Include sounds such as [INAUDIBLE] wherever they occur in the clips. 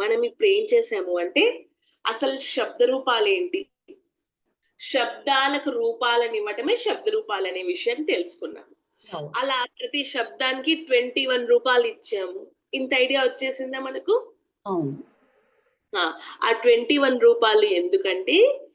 మనం ఇప్పుడు ఏం చేసాము అంటే అసలు శబ్ద రూపాలు ఏంటి శబ్దాలకు రూపాలను ఇవ్వటమే శబ్ద రూపాలు అనే విషయాన్ని తెలుసుకున్నాము అలా ప్రతి శబ్దానికి ట్వంటీ వన్ రూపాయలు ఇచ్చాము. ఇంత ఐడియా వచ్చేసిందా మనకు? ఆ, ట్వంటీ వన్ రూపాయలు ఎందుకంటే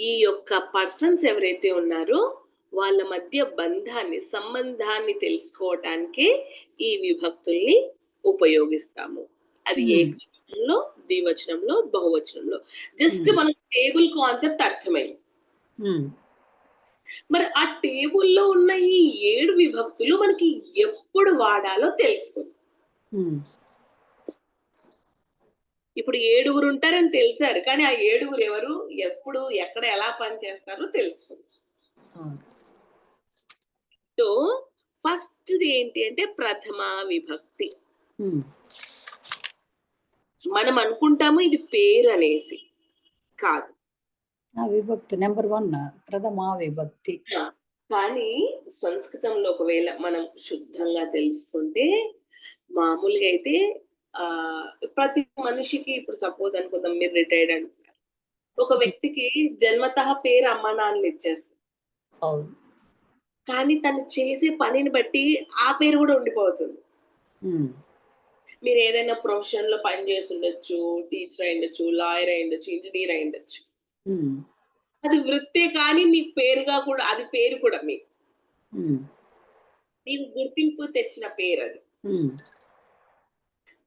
ఈ యొక్క పర్సన్స్ ఎవరైతే ఉన్నారో వాళ్ళ మధ్య బంధాన్ని సంబంధాన్ని తెలుసుకోవటానికి ఈ విభక్తుల్ని ఉపయోగిస్తాము. అది Hmm. ఏకవచనంలో ద్వివచనంలో బహువచనంలో. Just Hmm. మనకు టేబుల్ కాన్సెప్ట్ అర్థమైంది. ఉమ్, మరి ఆ టేబుల్లో ఉన్న ఈ ఏడు విభక్తులు మనకి ఎప్పుడు వాడాలో తెలుసుకుందాం. ఉమ్, ఇప్పుడు ఏడుగురు ఉంటారని తెలిసారు కానీ ఆ ఏడుగురు ఎవరు ఎప్పుడు ఎక్కడ ఎలా పని చేస్తారో తెలుసుకుందాం. అవును సో ఫస్ట్ ఏంటి అంటే ప్రథమ విభక్తి. మనం అనుకుంటాము ఇది పేరు అనేసి. కాదు. విభక్తి నెంబర్ వన్ ప్రథమా విభక్తి. కానీ సంస్కృతంలో ఒకవేళ మనం శుద్ధంగా తెలుసుకుంటే మామూలుగా అయితే ఆ ప్రతి మనిషికి ఇప్పుడు సపోజ్ అనుకుందాం మీరు రిటైర్డ్ అంటున్నారు ఒక వ్యక్తికి జన్మతః పేరు అమ్మ నాన్నలు ఇచ్చేస్తారు. అవును. కానీ తను చేసే పనిని బట్టి ఆ పేరు కూడా ఉండిపోతుంది. మీరు ఏదైనా ప్రొఫెషన్లో పని చేసి ఉండొచ్చు టీచర్ అయి ఉండొచ్చు లాయర్ అయి ఉండొచ్చు ఇంజనీర్ అయి ఉండొచ్చు ఉమ్, అది వృత్తే కానీ మీకు పేరుగా కూడా అది పేరు కూడా మీకు ఉమ్, మీకు గుర్తింపు తెచ్చిన పేరు అది. ఉమ్,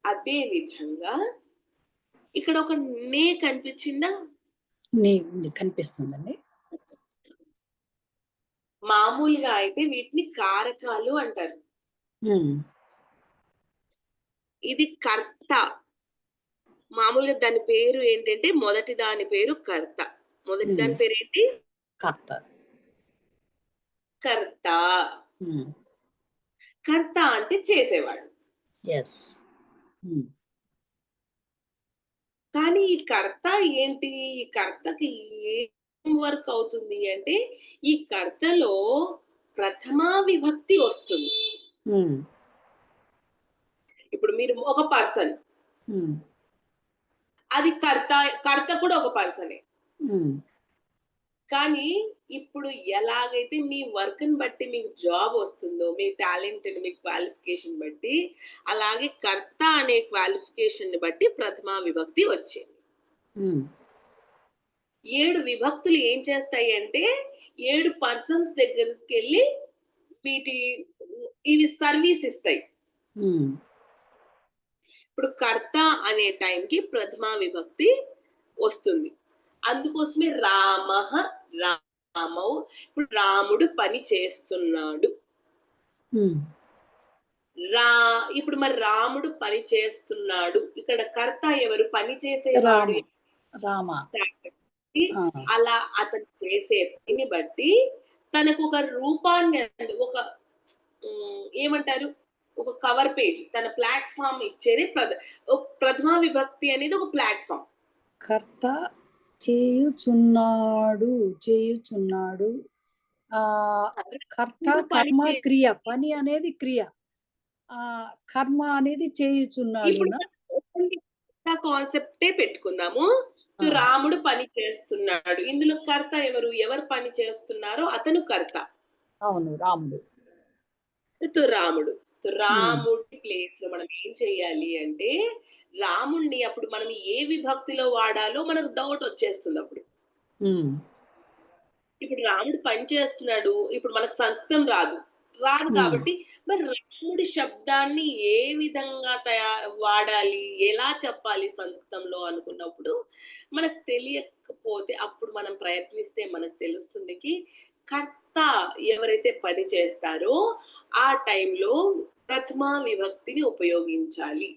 అదే విధంగా ఇక్కడ ఒక నే కనిపించిందా? నీ కనిపిస్తుందండి. మామూలుగా అయితే వీటిని కారకాలు అంటారు. ఇది కర్త. మామూలుగా దాని పేరు ఏంటంటే మొదటి దాని పేరు కర్త. మొదటి దాని Hmm. పేరు ఏంటి కర్త. కర్త. ఉమ్, కర్త అంటే చేసేవాడు. ఉమ్, కానీ ఈ కర్త ఏంటి? ఈ కర్తకి ఏం వర్క్ అవుతుంది అంటే ఈ కర్తలో ప్రథమా విభక్తి వస్తుంది. ఇప్పుడు మీరు ఒక పర్సన్ ఉమ్, అది కర్త కర్త కూడా ఒక పర్సనే ఉమ్, కానీ ఇప్పుడు ఎలాగైతే మీ వర్క్ని బట్టి మీకు జాబ్ వస్తుందో మీ టాలెంట్ మీ క్వాలిఫికేషన్ బట్టి అలాగే కర్త అనే క్వాలిఫికేషన్ని బట్టి ప్రథమా విభక్తి వచ్చింది. ఉమ్, ఏడు విభక్తులు ఏం చేస్తాయి అంటే ఏడు పర్సన్స్ దగ్గరికి వెళ్ళి వీటి ఇవి సర్వీస్ ఇస్తాయి. ఇప్పుడు కర్త అనే టైంకి ప్రథమా విభక్తి వస్తుంది. అందుకోసమే రామ రామౌ ఇప్పుడు రాముడు పని చేస్తున్నాడు. రా ఇప్పుడు మరి రాముడు పని చేస్తున్నాడు. ఇక్కడ కర్త ఎవరు? పని చేసేవాడు రామ అలా అతను చేసే పనిని బట్టి తనకు ఒక రూపాన్ని ఒక ఏమంటారు? ఒక కవర్ పేజ్ తన ప్లాట్ఫామ్ ఇచ్చేది ప్రథమా విభక్తి అనేది ఒక ప్లాట్ఫామ్ కర్త చేయుచున్నాడు చేయుచున్నాడు. కర్త కర్మ క్రియ పని అనేది క్రియ. ఆ కర్మ అనేది చేయుచున్నాడు. కాన్సెప్టే పెట్టుకుందాము. రాముడు పని చేస్తున్నాడు. ఇందులో కర్త ఎవరు? ఎవరు పని చేస్తున్నారో అతను కర్త. అవును రాముడు. రాముడు. రాముడి ప్లేస్లో మనం ఏం చెయ్యాలి అంటే రాముణ్ణి అప్పుడు మనం ఏ విభక్తిలో వాడాలో మనకు డౌట్ వచ్చేస్తుంది అప్పుడు. ఇప్పుడు రాముడు పని చేస్తున్నాడు ఇప్పుడు మనకు సంస్కృతం రాదు. రాదు. కాబట్టి మరి రాముడి శబ్దాన్ని ఏ విధంగా తయా వాడాలి ఎలా చెప్పాలి సంస్కృతంలో అనుకున్నప్పుడు మనకు తెలియకపోతే అప్పుడు మనం ప్రయత్నిస్తే మనకు తెలుస్తుంది కర్త ఎవరైతే పని చేస్తారో ఆ టైంలో ప్రథమ విభక్తిని ఉపయోగించాలి.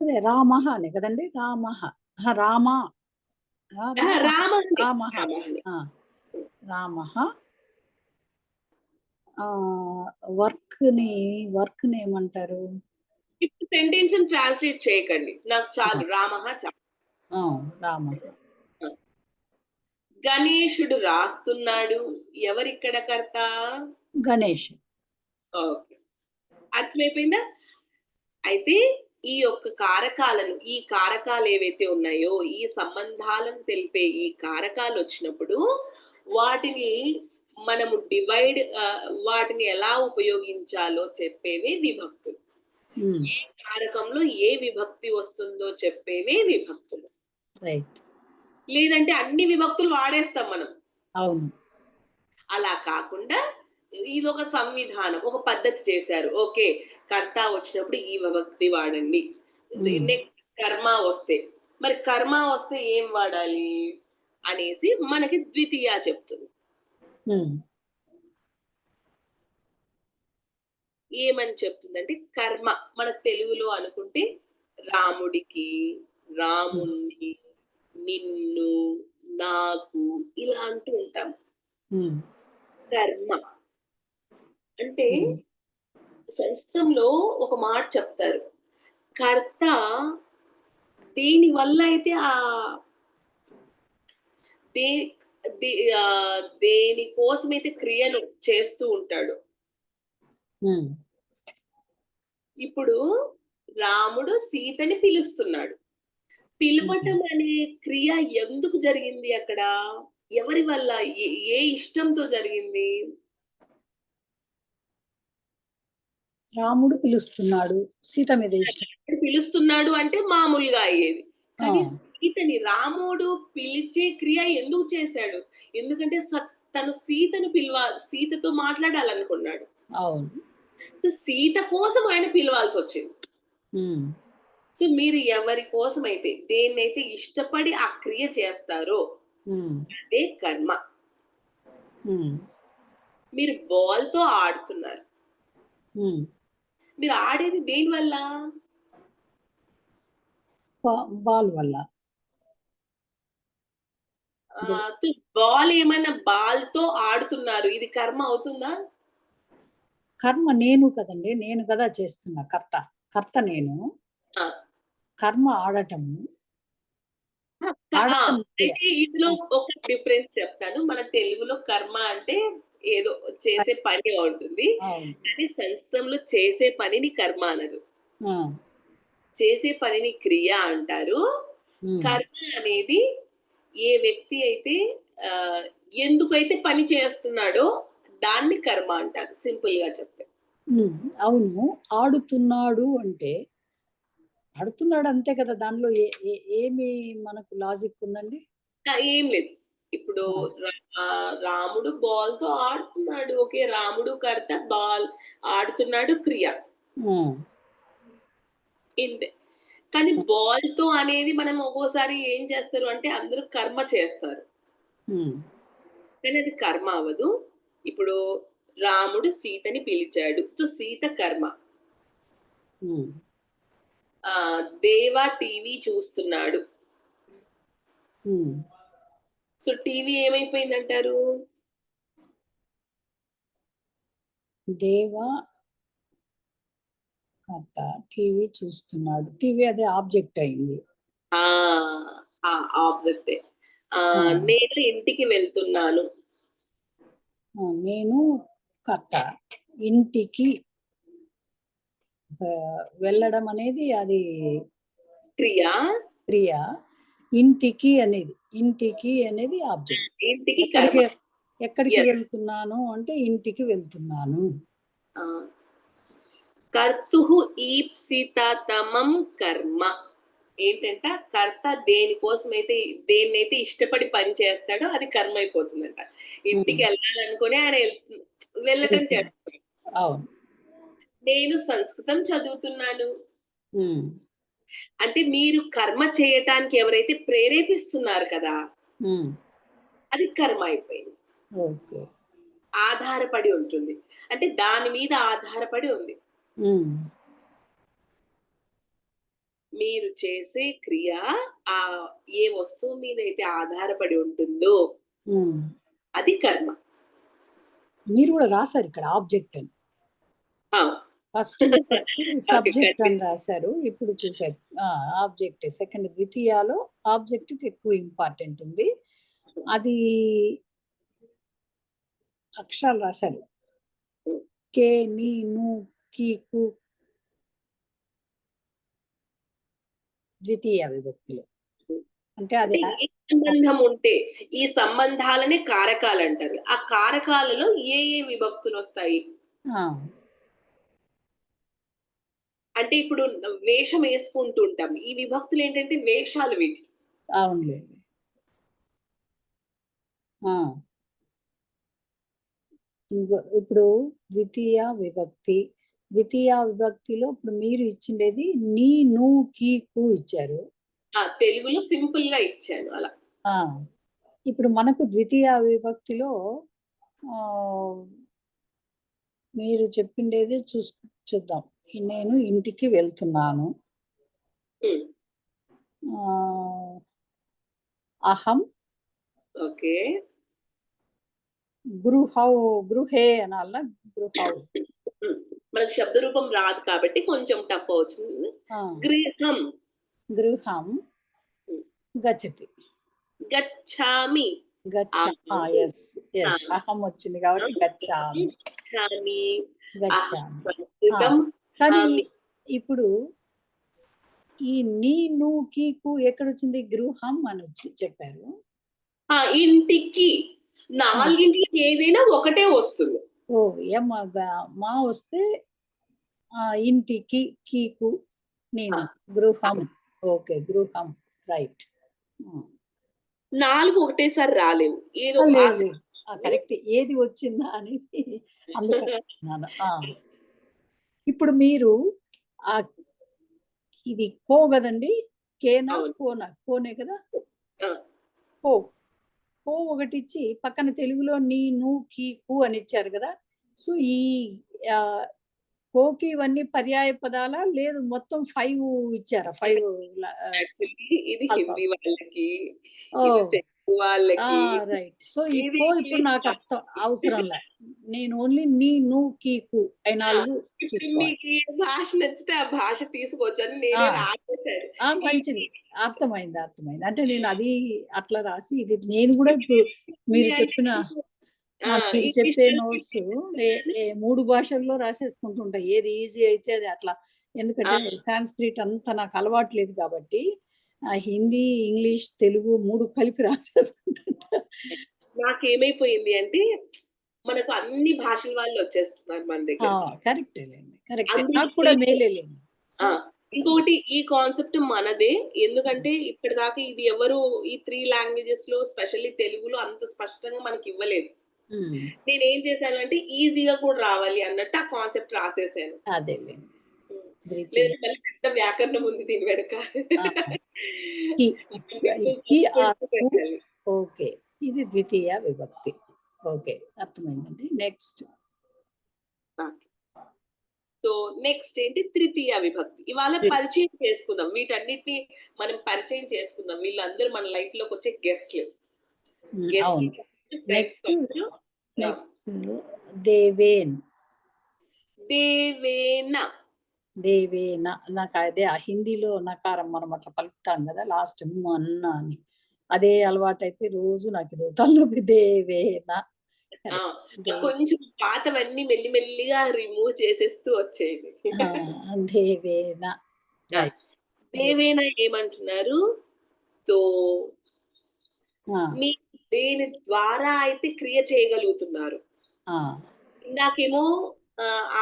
అదే రామ అనే కదండి? రామ. రామ. రామ. రామ. రామః. వర్క్ని వర్క్ని ఏమంటారు? ఇప్పుడు సెంటెన్స్ ట్రాన్స్లేట్ చేయకండి. నాకు చాలు. రామ చాలు. రామ. గణేశుడు రాస్తున్నాడు. ఎవరిక్కడ కర్త? గణేష్. ఓకే. అర్థమైపోయిందా? అయితే ఈ యొక్క కారకాలను ఈ కారకాలు ఏవైతే ఉన్నాయో ఈ సంబంధాలను తెలిపే ఈ కారకాలు వచ్చినప్పుడు వాటిని మనము డివైడ్ వాటిని ఎలా ఉపయోగించాలో చెప్పేవే విభక్తులు. ఉమ్, ఏ కారకంలో ఏ విభక్తి వస్తుందో చెప్పేవే విభక్తులు. రైట్ లేదంటే అన్ని విభక్తులు వాడేస్తాం మనం. అవును. అలా కాకుండా ఇది ఒక సంవిధానం ఒక పద్ధతి చేశారు. ఓకే కర్త వచ్చినప్పుడు ఈ విభక్తి వాడండి. నెక్స్ట్ కర్మ వస్తే మరి కర్మ వస్తే ఏం వాడాలి అనేసి మనకి ద్వితీయ చెప్తుంది. ఏమని చెప్తుందంటే కర్మ మనకు తెలుగులో అనుకుంటే రాముడికి రాముణ్ణి నిన్ను నాకు ఇలా అంటూ ఉంటాం. ఉమ్, కర్మ. అంటే ఉమ్, సంస్కృతంలో ఒక మాట చెప్తారు. కర్త దేని వల్ల అయితే ఆ దే దే- ఆ, దేని కోసమైతే క్రియను చేస్తూ ఉంటాడు. ఉమ్, ఇప్పుడు రాముడు సీతని పిలుస్తున్నాడు. పిలవటం అనే క్రియ ఎందుకు జరిగింది అక్కడ? ఎవరి వల్ల? ఏ- ఇష్టంతో జరిగింది? రాముడు పిలుస్తున్నాడు సీత మీద ఇష్టం. పిలుస్తున్నాడు అంటే మామూలుగా అయ్యేది. కానీ. సీతని రాముడు పిలిచే క్రియ ఎందుకు చేశాడు? ఎందుకంటే తను సీతను పిలవ సీతతో మాట్లాడాలనుకున్నాడు. అవును. సీత కోసం ఆయన పిలవాల్సి వచ్చింది సో మీరు ఎవరి కోసం అయితే దేన్నైతే ఇష్టపడి ఆ క్రియ చేస్తారో ఉమ్, అదే కర్మ. ఉమ్, మీరు బాల్తో ఆడుతున్నారు. ఉమ్. మీరు ఆడేది దేని వల్ల? బాల్ వల్ల. బాల్ ఏమైనా బాల్తో ఆడుతున్నారు. ఇది కర్మ అవుతుందా? కర్మ నేను కదండి నేను కదా చేస్తున్నా కర్త. కర్త నేను. కర్మ ఆడటము. అయితే ఇందులో ఒక డిఫరెన్స్ చెప్తాను. మన తెలుగులో కర్మ అంటే ఏదో చేసే పని ఉంటుంది. కానీ సంస్కృతంలో చేసే పనిని కర్మ అనరు. చేసే పనిని క్రియ అంటారు. కర్మ అనేది ఏ వ్యక్తి అయితే ఎందుకైతే పని చేస్తున్నాడో దాన్ని కర్మ అంటారు. సింపుల్గా చెప్తే అవును. ఆడుతున్నాడు అంటే ఆడుతున్నాడు అంతే కదా దానిలో ఏమి మనకు లాజిక్ ఉందండి? ఏం లేదు. ఇప్పుడు రాముడు బాల్తో ఆడుతున్నాడు. ఓకే రాముడు కర్త బాల్ ఆడుతున్నాడు క్రియ. ఇంతే. కానీ బాల్తో అనేది మనం ఒక్కోసారి ఏం చేస్తారు అంటే అందరూ కర్మ చేస్తారు. కానీ అది కర్మ అవ్వదు. ఇప్పుడు రాముడు సీతని పిలిచాడు. సో సీత కర్మ. దేవా టీవీ చూస్తున్నాడు. ఉమ్. సో టీవీ ఏమైపోయిందంటారు? దేవ కర్త టీవీ చూస్తున్నాడు. టీవీ అదే ఆబ్జెక్ట్ అయింది. ఆబ్జెక్ట్. ఆ. నేను ఇంటికి వెళ్తున్నాను. నేను కర్త ఇంటికి వెళ్ళడం అనేది అది క్రియ? క్రియ. ఇంటికి అనేది ఇంటికి అనేది ఆబ్జెక్ట్ ఇంటికి ఎక్కడికి. వెళ్తున్నాను అంటే ఇంటికి వెళ్తున్నాను. కర్తు ఈప్సితమం కర్మ. ఏంటంట? కర్త దేనికోసమైతే దేన్నైతే ఇష్టపడి పని చేస్తాడో అది కర్మ అయిపోతుందంట. ఇంటికి వెళ్ళాలనుకుని ఆయన వెళ్ళటం. చేస్తాడు. అవును. నేను సంస్కృతం చదువుతున్నాను. ఉమ్, అంటే మీరు కర్మ చేయటానికి ఎవరైతే ప్రేరేపిస్తున్నారు కదా ఉమ్, అది కర్మ అయిపోయింది. ఓకే ఆధారపడి ఉంటుంది. అంటే దాని మీద ఆధారపడి ఉంది. ఉమ్, మీరు చేసే క్రియ ఆ ఏ వస్తువు మీద అయితే ఆధారపడి ఉంటుందో. అది కర్మ. మీరు కూడా రాశారు ఇక్కడ ఆబ్జెక్ట్ అని. ఫస్ట్ సబ్జెక్ట్ అని. రాశారు. ఇప్పుడు చూసారు ఆబ్జెక్ట్ సెకండ్ ద్వితీయాలో ఆబ్జెక్ట్ ఎక్కువ ఇంపార్టెంట్ ఉంది. అది అక్షరాలు రాశారు. కే నీ ను కీ కు. ద్వితీయ విభక్తిలో అంటే అది సంబంధం ఉంటే ఈ సంబంధాలనే కారకాలు అంటారు. ఆ కారకాలలో ఏ ఏ విభక్తులు వస్తాయి? అంటే ఇప్పుడు వేషం వేసుకుంటూ ఉంటాం. ఈ విభక్తులు ఏంటంటే వేషాలు వీటి. అవునులేండి ఇప్పుడు ద్వితీయ విభక్తి. ద్వితీయ విభక్తిలో ఇప్పుడు మీరు ఇచ్చిండేది నీ ను కీ కు ఇచ్చారు. ఆ తెలుగులో సింపుల్గా ఇచ్చాను అలా. ఇప్పుడు మనకు ద్వితీయ విభక్తిలో ఆ మీరు చెప్పిండేది చూస్ చూద్దాం. నేను ఇంటికి వెళ్తున్నాను. అహం. ఓకే. గృహౌ గృహే అనాల? గృహౌ. మనకు శబ్ద రూపం రాదు కాబట్టి కొంచెం టఫ్ అవుతుంది. గృహం. గృహం. గచ్చతి. గచ్చామి. గచ్చ అహం. వచ్చింది కాబట్టి గచ్చామి. గచ్చామి. కానీ. ఇప్పుడు ఈ నీ ను కీకు ఎక్కడొచ్చింది? గృహం అని వచ్చి చెప్పారు. ఆ ఇంటికి నాలుగింటికి ఏదైనా ఒకటే వస్తుంది. ఓ ఏమ మా వస్తే ఆ ఇంటికి కీకు నేను. గృహం. ఓకే గృహం. రైట్. నాలుగు ఒకటేసారి రాలేవు ఏదో కరెక్ట్. ఏది వచ్చిందా అనేది. ఆ. ఇప్పుడు మీరు ఆ ఇది కో కదండి? కేనా. కోనా? కోనే కదా. కో. కో ఒకటి ఇచ్చి పక్కన తెలుగులో నీ ను కీ కు అని ఇచ్చారు కదా? సో ఈ కోకి ఇవన్నీ పర్యాయ పదాలా? లేదు మొత్తం ఫైవ్ ఇచ్చారా? ఫైవ్ ఇది. హిందీ వాళ్ళకి వాళ్ళకి రైట్ సో ఈ ఇది కో ఇప్పుడు నాకు అర్థం అవసరం లే నేను ఓన్లీ నీ ను కీ కు అయి నాలుగు ఇప్పుడు చూసుకోవాలి. మీకు ఏ భాష నచ్చితే ఆ భాష నేనే. రాసేసాను ఆ మంచిది. అర్థమైంది అర్థమైంది. అంటే నేను అది అట్లా రాసి ఇది నేను కూడా ఇప్పుడు మీరు చెప్పిన చెప్పే నోట్స్ మూడు భాషల్లో రాసేసుకుంటుంటా ఏది ఈజీ అయితే అది అట్లా. ఎందుకంటే. సాంస్క్రిట్ అంతా నాకు అలవాట్లేదు కాబట్టి ఆ హిందీ ఇంగ్లీష్ తెలుగు మూడు కలిపి రాసేసుకుంటుంటా. నాకేమైపోయింది అంటే మనకు అన్ని భాషల వాళ్ళు వచ్చేస్తున్నారు మన దగ్గర. కరెక్టే నాకు కూడా ఇంకొకటి ఈ కాన్సెప్ట్ మనదే. ఎందుకంటే ఇప్పటిదాకా ఇది ఎవరు ఈ త్రీ లాంగ్వేజెస్లో స్పెషల్లీ తెలుగులో అంత స్పష్టంగా మనకి ఇవ్వలేదు. నేను ఏం చేశాను అంటే ఈజీగా కూడా రావాలి అన్నట్టు ఆ కాన్సెప్ట్ రాసేసాను. లేదు మళ్ళీ పెద్ద వ్యాకరణం ఉంది దీని వెనక. ఓకే. ఇది ద్వితీయ విభక్తి. ఓకే అర్థమైందండి. నెక్స్ట్ సో నెక్స్ట్ ఏంటి? తృతీయ విభక్తి. ఇవాళ పరిచయం చేసుకుందాం. వీటన్నిటిని మనం పరిచయం చేసుకుందాం. వీళ్ళందరూ మన లైఫ్లోకి వచ్చే గెస్ట్లు దేవేన్. దేవేన. దేవేన నాకు అదే ఆ హిందీలో నకారం మనం అట్లా పలుకుతాం కదా లాస్ట్ అన్న అని. అదే అలవాటు అయితే రోజు నాకు ఇది తలనొప్పి. దేవేన కొంచెం పాతవన్నీ మెల్లిమెల్లిగా రిమూవ్ చేసేస్తూ వచ్చేది దేవేన దేవేన ఏమంటున్నారు? తో మీ దేని ద్వారా అయితే క్రియ చేయగలుగుతున్నారు? ఇందాకేమో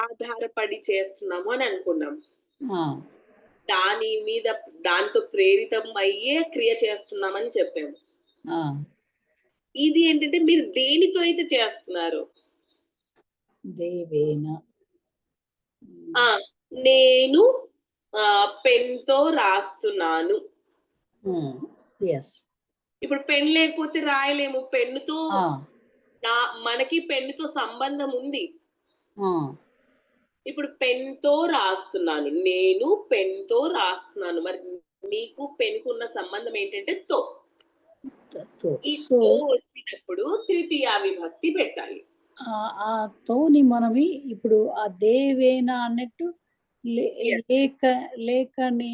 ఆధారపడి చేస్తున్నాము అని అనుకున్నాం దాని మీద దాంతో ప్రేరితం అయ్యే క్రియ చేస్తున్నామని చెప్పాము. ఇది ఏంటంటే మీరు దేనితో అయితే చేస్తున్నారు? దేవేన. ఆ నేను పెన్తో రాస్తున్నాను. ఇప్పుడు పెన్ లేకపోతే రాయలేము. పెన్నుతో నా మనకి పెన్నుతో సంబంధం ఉంది. ఇప్పుడు పెన్తో రాస్తున్నాను. నేను పెన్తో రాస్తున్నాను. మరి నీకు పెన్కు ఉన్న సంబంధం ఏంటంటే తో. ఈ తో వచ్చినప్పుడు తృతీయ విభక్తి పెట్టాలి. ఆ తోని మనమి ఇప్పుడు ఆ దేవేన అన్నట్టు. లేక లేఖని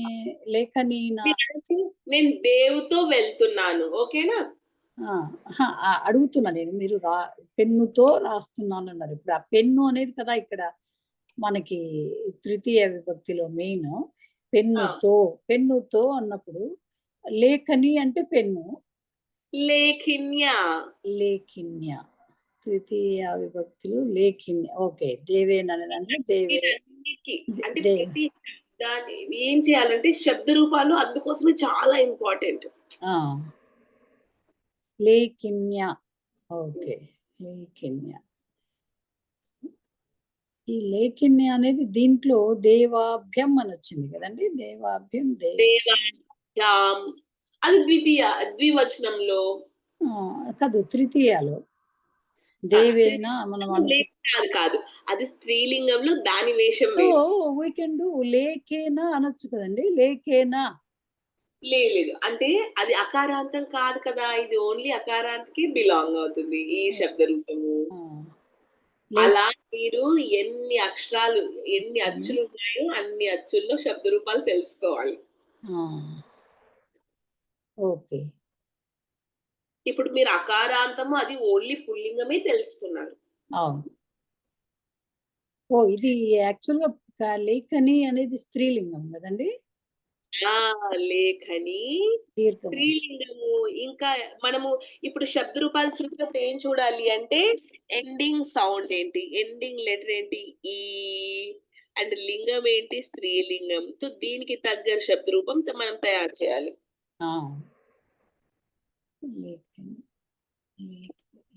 నేను దేవుతో వెళ్తున్నాను. ఓకేనా? అడుగుతున్నా నేను. మీరు రా పెన్నుతో రాస్తున్నాను అన్నారు ఇప్పుడు ఆ పెన్ను అనేది కదా ఇక్కడ మనకి తృతీయ విభక్తిలో మెయిన్. పెన్నుతో పెన్నుతో అన్నప్పుడు లేఖని అంటే పెన్ను. లేఖిన్య. లేఖిన్య. తృతీయ విభక్తులు లేఖిన్య. ఓకే దేవేన్ దేవే వీటన్నిటికీ అంటే దే- ప్రతి శబ్దాన్ని ఏం చేయాలంటే శబ్ద రూపాలు అందుకోసమే చాలా ఇంపార్టెంట్. ఆ లేఖిన్య ఓకే లేఖిన్య ఈ లేఖిన్య అనేది దీంట్లో దేవాభ్యం అని వచ్చింది కదండి. దేవాభ్యం అది ద్వితీయ ద్వివచనంలో. కాదు తృతీయలో. దేవేన మనం కాదు. అది స్త్రీలింగంలో దాని వేషం. వీ కెన్ డూ అనొచ్చు కదండి. లేఖేనా. లేదు లేదు. అంటే అది అకారాంతం కాదు కదా. ఇది ఓన్లీ అకారాంతకి బిలాంగ్ అవుతుంది ఈ శబ్ద రూపము. లే- అలా మీరు ఎన్ని అక్షరాలు ఎన్ని అచ్చులు ఉన్నాయో అన్ని అచ్చుల్లో శబ్ద రూపాలు తెలుసుకోవాలి. ఓకే. ఇప్పుడు మీరు అకారాంతము అది ఓన్లీ పుల్లింగమే తెలుసుకున్నారు. ఓ ఇది యాక్చువల్గా లేఖని అనేది స్త్రీలింగం కదండి? ఆ లేఖని స్త్రీలింగము ఇంకా మనము ఇప్పుడు శబ్ద రూపాలు చూసినప్పుడు ఏం చూడాలి అంటే ఎండింగ్ సౌండ్ ఏంటి? ఎండింగ్ లెటర్ ఏంటి? ఈ అండ్ లింగం ఏంటి? స్త్రీలింగం. సో దీనికి తగ్గ శబ్ద రూపం త- మనం తయారు చేయాలి.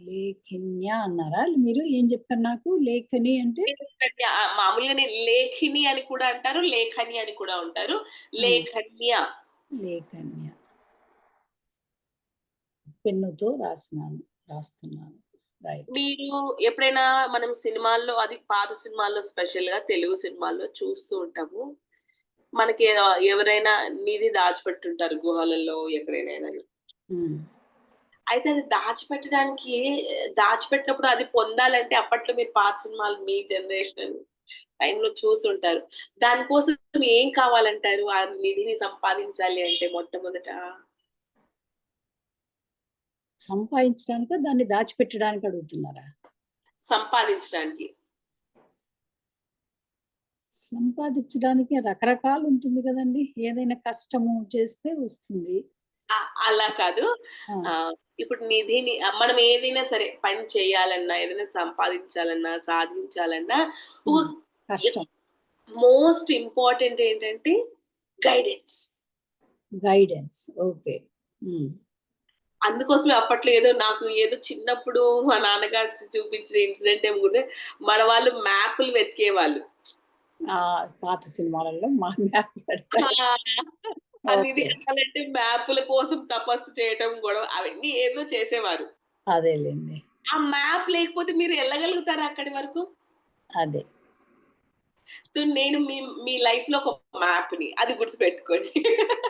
లేఖిన్య అన్నారా? మీరు ఏం చెప్పారు నాకు? లేఖని అంటే? లేఖన్య, ఆ, మామూలుగా నేను లేఖిని అని కూడా అంటారు లేఖని అని కూడా ఉంటారు. లేఖన్య. లేఖన్య. పెన్నుతో రాసినాను రాస్తున్నాను. మీరు ఎప్పుడైనా మనం సినిమాల్లో అది పాత సినిమాల్లో స్పెషల్గా తెలుగు సినిమాల్లో చూస్తూ ఉంటాము. మనకి ఎవరైనా నిధి దాచిపెట్టుంటారు గుహలలో ఎక్కడైనా అయితే అది దాచిపెట్టడానికి దాచిపెట్టినప్పుడు అది పొందాలంటే అప్పట్లో మీరు పాత సినిమాలు మీ జనరేషన్ టైంలో చూసుంటారు. దానికోసం ఏం కావాలంటారు? ఆ నిధిని సంపాదించాలి అంటే మొట్టమొదట? సంపాదించడానిక? దాన్ని దాచిపెట్టడానికి అడుగుతున్నారా? సంపాదించడానికి. సంపాదించడానికి రకరకాలు ఉంటుంది కదండి. ఏదైనా కష్టము చేస్తే వస్తుంది. అలా కాదు. ఇప్పుడు నిధిని మనం ఏదైనా సరే పని చేయాలన్నా ఏదైనా సంపాదించాలన్నా సాధించాలన్నా మోస్ట్ ఇంపార్టెంట్ ఏంటంటే గైడెన్స్. గైడెన్స్. ఓకే. అందుకోసమే అప్పట్లో ఏదో నాకు ఏదో చిన్నప్పుడు మా నాన్నగారు చూపించిన ఇన్సిడెంట్ ఏమి కూడా మన వాళ్ళు మ్యాప్లు వెతికేవాళ్ళు. పాత సినిమాలలో మా మ్యాప్ అనేది మ్యాప్ల కోసం తపస్సు చేయటం గొడవ అవన్నీ ఏదో చేసేవారు. అదేలేండి. ఆ మ్యాప్ లేకపోతే మీరు వెళ్ళగలుగుతారా అక్కడి వరకు? అదే. సో నేను మీ మీ లైఫ్లో ఒక మ్యాప్ని అది గుర్తుపెట్టుకోండి.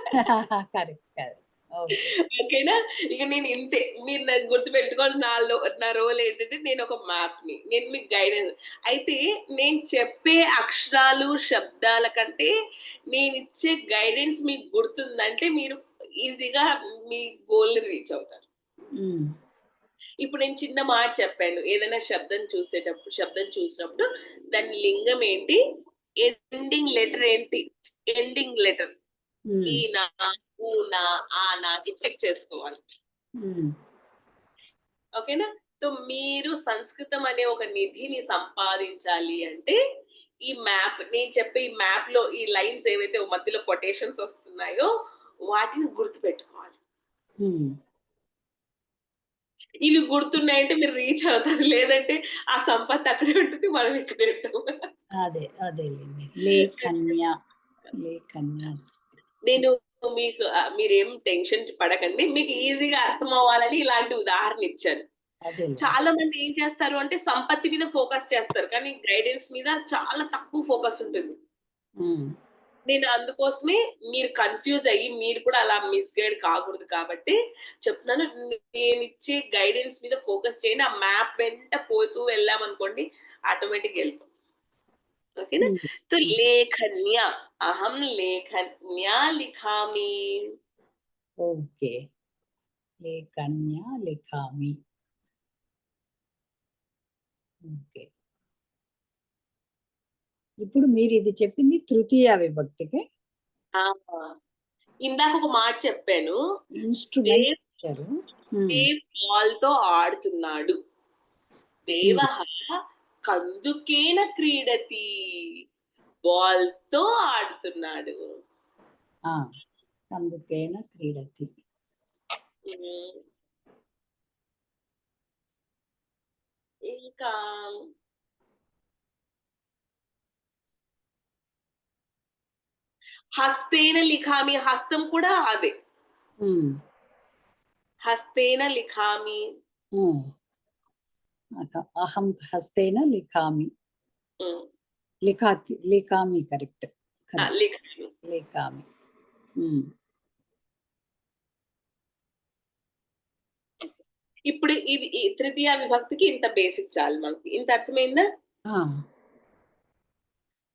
[LAUGHS] Correct correct. ఓకేనా? ఇక నేను ఇంతే. మీరు నాకు గుర్తుపెట్టుకోండి నా లో నా రోల్ ఏంటంటే నేను ఒక మ్యాప్ని. నేను మీకు గైడెన్స్ అయితే నేను చెప్పే అక్షరాలు శబ్దాల కంటే నేను ఇచ్చే గైడెన్స్ మీకు గుర్తుందంటే మీరు ఈజీగా మీ గోల్ రీచ్ అవుతారు. ఉమ్, ఇప్పుడు నేను చిన్న మాట చెప్పాను. ఏదైనా శబ్దం చూసేటప్పుడు శబ్దం చూసినప్పుడు దాని లింగం ఏంటి? ఎండింగ్ లెటర్ ఏంటి? ఎండింగ్ లెటర్ ఉమ్, ఈనా ఊనా ఆనాకి చెక్ చేసుకోవాలి. ఓకేనా సో మీరు సంస్కృతం అనే ఒక నిధిని సంపాదించాలి అంటే ఈ మ్యాప్ నేను చెప్పే ఈ మ్యాప్లో ఈ లైన్స్ ఏవైతే మధ్యలో కొటేషన్స్ వస్తున్నాయో వాటిని గుర్తుపెట్టుకోవాలి. ఉమ్. ఇవి గుర్తున్నాయంటే మీరు రీచ్ అవుతారు. లేదంటే ఆ సంపత్తి అక్కడే ఉంటుంది మనం ఇక్కడే ఉంటాం అదే లేఖన్య లేఖన్య నేను మీకు మీరేం టెన్షన్ పడకండి. మీకు ఈజీగా అర్థం అవ్వాలని ఇలాంటి ఉదాహరణ ఇచ్చాను. చాలా మంది ఏం చేస్తారు అంటే సంపత్తి మీద ఫోకస్ చేస్తారు. కానీ గైడెన్స్ మీద చాలా తక్కువ ఫోకస్ ఉంటుంది. నేను అందుకోసమే మీరు కన్ఫ్యూజ్ అయ్యి మీరు కూడా అలా మిస్గైడ్ కాకూడదు కాబట్టి చెప్తున్నాను. నేను ఇచ్చే గైడెన్స్ మీద ఫోకస్ చేయండి. ఆ మ్యాప్ వెంట పోతూ వెళ్ళామనుకోండి ఆటోమేటిక్ వెళ్ళిపో ఓకేనా तो लेखन्या अहम लेखन्या लिखामि ఓకే లేఖన్య లిఖామి ఓకే ఇప్పుడు మీరు ఇది చెప్పింది తృతీయ విభక్తికి ఆ! ఇందాక ఒక మాట చెప్పాను. ఇన్స్ట్రుమెంట్ దేవ్ ఇచ్చారు. హ్మ్. దేవ్ బాల్‌తో ఆడుతున్నాడు. దేవః కందుకేన క్రీడతి. బాల్‌తో ఆడుతున్నాడు. ఆ! కందుకేన క్రీడతి. ఇంకా హస్తేన లిఖామి. హస్తం కూడా అదే. హస్తేన లిఖామి. అహ హస్తేన లిఖామి. లిఖాతి లిఖామి కరెక్ట్. లిఖామి. ఇప్పుడు ఇది తృతీయ విభక్తికి ఇంత బేసిక్ చాలు మనకి. ఇంత అర్థమైందా?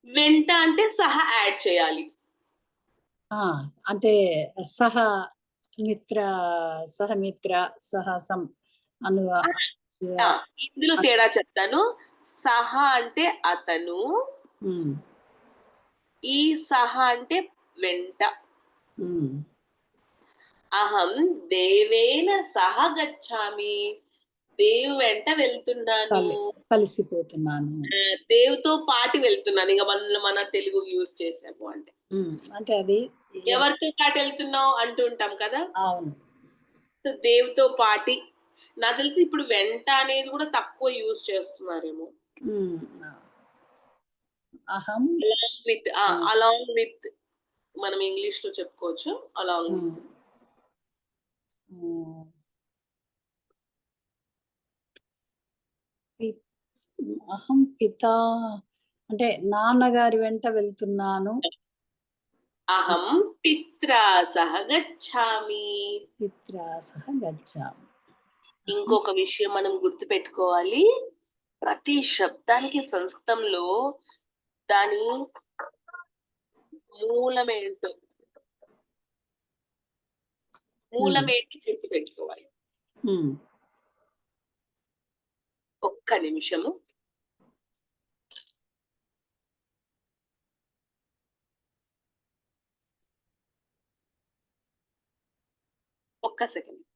వెంట అంటే సహ యాడ్ చేయాలి. ఆ! అంటే సహ మిత్ర, సహ మిత్ర, సహ సం అను! ఇందులో తేడా చెప్తాను. సహ అంటే అతను. హ్మ్. ఈ సహ అంటే వెంట. హ్మ్. అహం దేవేన సహ గచ్చామి. దేవ్ వెంట వెళ్తున్నాను. కలి కలిసిపోతున్నాను. దేవుతో పాటు వెళ్తున్నాను. ఇంక మన మన తెలుగు యూజ్ చేసాము అంటే. హ్మ్. అంటే అది ఎవరితో పాటు వెళ్తున్నావు అంటూ ఉంటాం కదా! అవును. దేవుతో పాటి నాకు తెలిసి ఇప్పుడు వెంట అనేది కూడా తక్కువ యూజ్ చేస్తున్నారేమో. అహం విత్! అలాంగ్ విత్ మనం ఇంగ్లీష్‌లో చెప్పుకోవచ్చు. అలాంగ్. విత్. హ్మ్. పి అహం పితా అంటే నాన్నగారి వెంట వెళ్తున్నాను. అహం పిత్రా సహ గచ్చామి. పిత్రా సహ గచ్చామి. ఇంకొక విషయం మనం గుర్తుపెట్టుకోవాలి. ప్రతి శబ్దానికి సంస్కృతంలో దాని మూలమేంటో. మూలమేంటి గుర్తుపెట్టుకోవాలి. ఒక్క నిమిషము. ఒక్క సెకండ్.